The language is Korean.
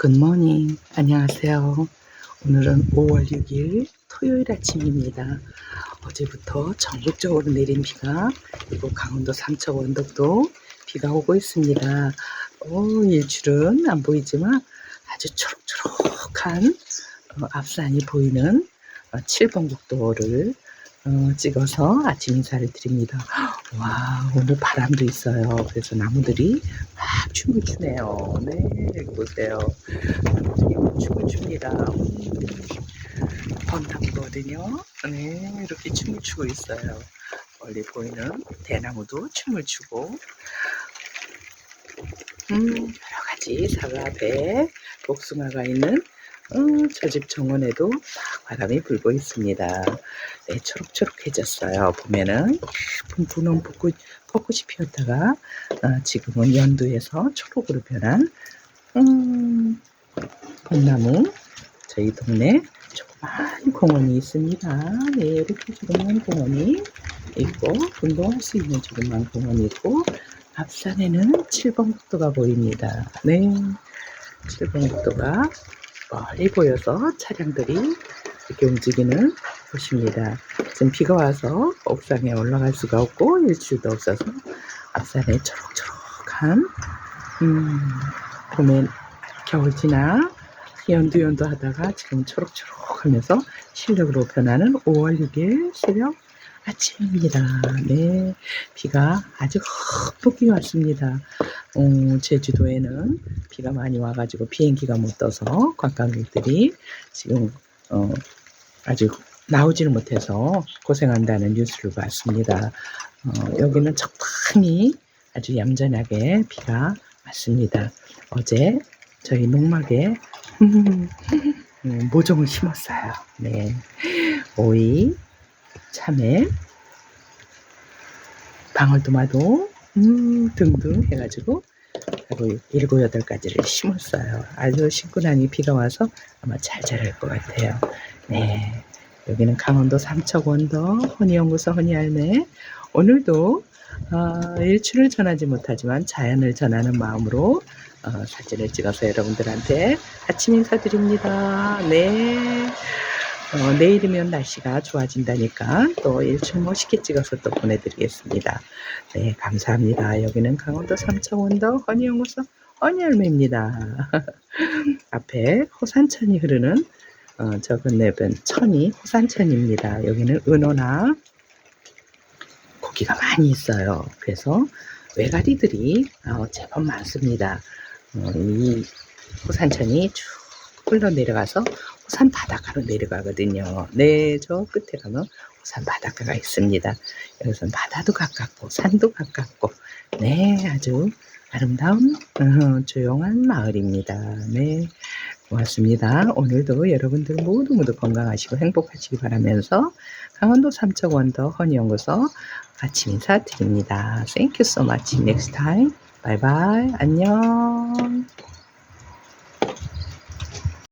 굿모닝. 안녕하세요. 오늘은 5월 6일 토요일 아침입니다. 어제부터 전국적으로 내린 비가 이곳 강원도 삼척 원덕도 비가 오고 있습니다. 어, 일출은 안 보이지만 아주 초록초록한 어, 앞산이 보이는 어, 7번 국도를 어, 찍어서 아침 인사를 드립니다. 와, 오늘 바람도 있어요. 그래서 나무들이 막 춤을 추네요. 네, 보세요. 나무들이 막 춤을 춥니다. 음, 번나무거든요. 네, 이렇게 춤을 추고 있어요. 멀리 보이는 대나무도 춤을 추고, 음, 여러 가지 사과, 배, 복숭아가 있는 음, 저 집 정원에도 막 바람이 불고 있습니다. 네, 초록초록해졌어요. 보면은 분홍 벚꽃, 벚꽃이 피었다가 어, 지금은 연두에서 초록으로 변한 음, 벚나무 저희 동네 조그만 공원이 있습니다. 네, 이렇게 조그만 공원이 있고 운동할 수 있는 조그만 공원이 있고 앞산에는 7번 국도가 보입니다. 네, 7번 국도가 멀리 보여서 차량들이 이렇게 움직이는 곳입니다. 지금 비가 와서 옥상에 올라갈 수가 없고 일출도 없어서 앞산에 초록초록한 음, 봄에 겨울 지나 연두연두 하다가 지금 초록초록 하면서 실력으로 변하는 5월 6일 새벽 아침입니다. 네, 비가 아주 흠뻑이 왔습니다. 어, 제주도에는 비가 많이 와가지고 비행기가 못 떠서 관광객들이 지금 어, 아주 나오지를 못해서 고생한다는 뉴스를 봤습니다. 어, 여기는 적당히 아주 얌전하게 비가 왔습니다. 어제 저희 농막에 음, 모종을 심었어요. 네, 오이, 참외, 방울토마토 음, 등등 해가지고 하루 일곱 여덟 가지를 심었어요. 아주 심고 나니 비가 와서 아마 잘 자랄 것 같아요. 네, 여기는 강원도 삼척원더 허니연구소 허니알매 오늘도 어, 일출을 전하지 못하지만 자연을 전하는 마음으로 어, 사진을 찍어서 여러분들한테 아침 인사드립니다. 네. 어, 내일이면 날씨가 좋아진다니까 또 일출 멋있게 찍어서 또 보내드리겠습니다. 네, 감사합니다. 여기는 강원도 삼척원더 허니연구소 허니열매입니다. 앞에 호산천이 흐르는 어, 저 건너편 천이 호산천입니다. 여기는 은호나 고기가 많이 있어요. 그래서 외가리들이 어, 제법 많습니다. 어, 이 호산천이 쭉 흘러 내려가서 호 산 바닷가로 내려가거든요. 네, 저 끝에 가면 호산 바닷가가 있습니다. 여기서는 바다도 가깝고 산도 가깝고 네, 아주 아름다운 어, 조용한 마을입니다. 네, 고맙습니다. 오늘도 여러분들 모두 모두 건강하시고 행복하시기 바라면서 강원도 삼척 원더 허니연구소 아침 인사 드립니다. Thank you so much. Next time. Bye. 안녕.